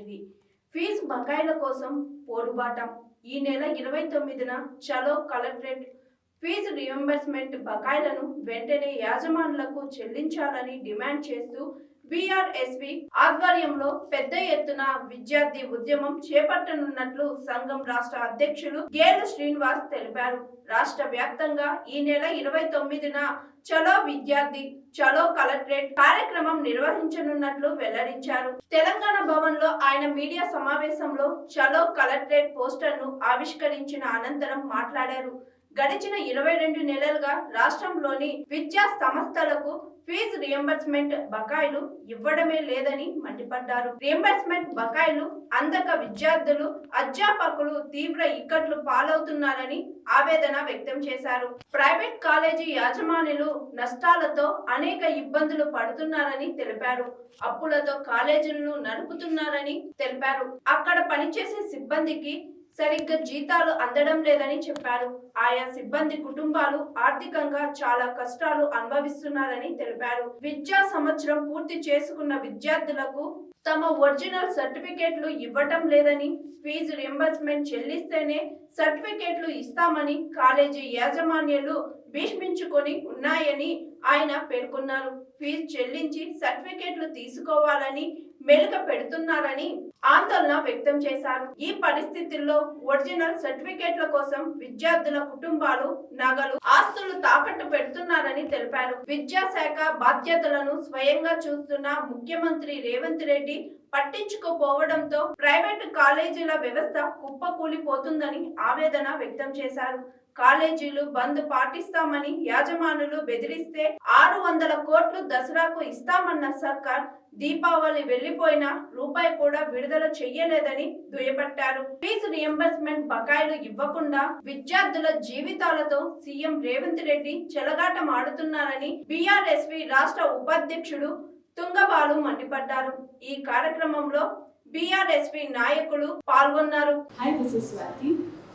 లాంటివి ఫీజు బకాయిల కోసం పోరుబాట. ఈ నెల ఇరవై తొమ్మిదిన చలో కలెక్టరేట్ ఫీజు రియంబర్స్మెంట్ బకాయిలను వెంటనే యాజమానులకు చెల్లించాలని డిమాండ్ చేస్తూ బీఆర్ఎస్పీ ఆధ్వర్యంలో పెద్ద ఎత్తున విద్యార్థి ఉద్యమం చేపట్టనున్నట్లు సంఘం రాష్ట్ర అధ్యక్షులు గేలు శ్రీనివాస్ తెలిపారు. రాష్ట్ర వ్యాప్తంగా ఈ నెల ఇరవై తొమ్మిదిన చలో విద్యార్థి చలో కలెక్టరేట్ కార్యక్రమం నిర్వహించనున్నట్లు వెల్లడించారు. తెలంగాణ భవన్లో ఆయన మీడియా సమావేశంలో చలో కలెక్టరేట్ పోస్టర్ను ఆవిష్కరించిన అనంతరం మాట్లాడారు. గడిచిన ఇరవై రెండు నెలలుగా రాష్ట్రంలోని విద్యా సంస్థలకు ఫీజు రియంబర్స్మెంట్ బకాయిలు ఇవ్వడమే లేదని మండిపడ్డారు. రియంబర్స్మెంట్ బకాయిలు అందక విద్యార్థులు అధ్యాపకులు తీవ్ర ఇక్కట్లు పాలవుతున్నారని ఆవేదన వ్యక్తం చేశారు. ప్రైవేట్ కాలేజీ యాజమానులు నష్టాలతో అనేక ఇబ్బందులు పడుతున్నారని తెలిపారు. అప్పులతో కాలేజీలను నడుపుతున్నారని తెలిపారు. అక్కడ పనిచేసే సిబ్బందికి సరిగ్గా జీతాలు అందడం లేదని చెప్పారు. ఆయా సిబ్బంది కుటుంబాలు ఆర్థికంగా చాలా కష్టాలు అనుభవిస్తున్నారని తెలిపారు. విద్యా సంవత్సరం పూర్తి చేసుకున్న విద్యార్థులకు తమ ఒరిజినల్ సర్టిఫికేట్లు ఇవ్వటం లేదని ఫీజు రియంబర్స్మెంట్ చెల్లిస్తేనే సర్టిఫికేట్లు ఇస్తామని కాలేజీ యాజమాన్యాలు భీష్మించుకొని ఉన్నాయని ఆయన పేర్కొన్నారు. ఫీజు చెల్లించి సర్టిఫికేట్లు తీసుకోవాలని వెలుక పెడుతున్నారని ఆందోళన వ్యక్తం చేశారు. ఈ పరిస్థితుల్లో ఒరిజినల్ సర్టిఫికేట్ల కోసం విద్యార్థుల కుటుంబాలు నగలు ఆస్తులు తాకట్టు పెడుతున్నారని తెలిపారు. విద్యాశాఖ బాధ్యతలను స్వయంగా చూస్తున్న ముఖ్యమంత్రి రేవంత్ రెడ్డి పట్టించుకోపోవడంతో ప్రైవేటు కాలేజీల వ్యవస్థ కుప్పకూలిపోతుందని ఆవేదన వ్యక్తం చేశారు. కాలేజీలు బంద్ పాటిస్తామని యాజమానులు బెదిరిస్తే ఆరు వందల కోట్లు దసరాకు ఇస్తామన్న సర్కార్ దీపావళి వెళ్ళిపోయిన రూపాయి కూడా విడుదల చెయ్యలేదని దుయ్యబట్టారు. ఫీజు రియంబర్స్మెంట్ బకాయిలు ఇవ్వకుండా విద్యార్థుల జీవితాలతో సీఎం రేవంత్ రెడ్డి చెలగాటం ఆడుతున్నారని బీఆర్ఎస్వి రాష్ట్ర ఉపాధ్యక్షుడు తుంగబాలు మండిపడ్డారు. ఈ కార్యక్రమంలో బిఆర్ఎస్పీ నాయకులు పాల్గొన్నారు. Hi this is Swathi